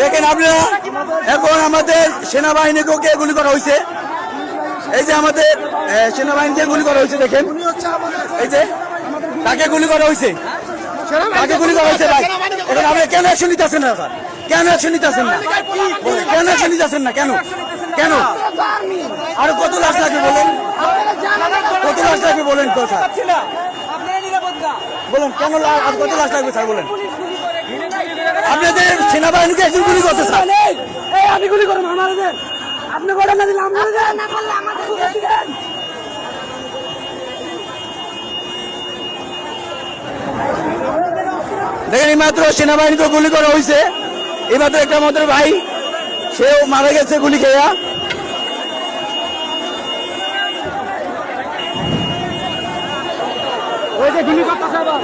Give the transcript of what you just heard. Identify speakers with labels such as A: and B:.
A: দেখেন আপনারা এখন আমাদের সেনাবাহিনীকেও কে গুলি করা হয়েছে? এই যে আমাদের সেনাবাহিনীকে গুলি করা হয়েছে দেখেন। এই যে তাকে গুলি করা হয়েছে? তাকে গুলি করা হয়েছে ভাই? এখন আপনি কেন অ্যাকশন নিতেছেন না স্যার? কেন অ্যাকশন নিতেছেন না কেন অ্যাকশন নিতেছেন না? কেন? কেন? আর কত লাখ লাগবে বলেন? কত লাখ লাগবে বলেন স্যার? বলেন কেন আর কত লাখ লাগবে স্যার বলেন? আপনাদের সেনাবাহিনীকে একজন গুলি
B: এই আমি গুলি করব আমার আপনি করেন না দিলে আমরা দেন। না করলে আমাদের দেন।
A: দেখেন এইমাত্র সেনাবাহিনীকে গুলি করা হয়েছে এইমাত্র একটা আমাদের ভাই সেও মারা গেছে গুলি খেয়া।
B: ওই যে গুলি করতেছে আবার।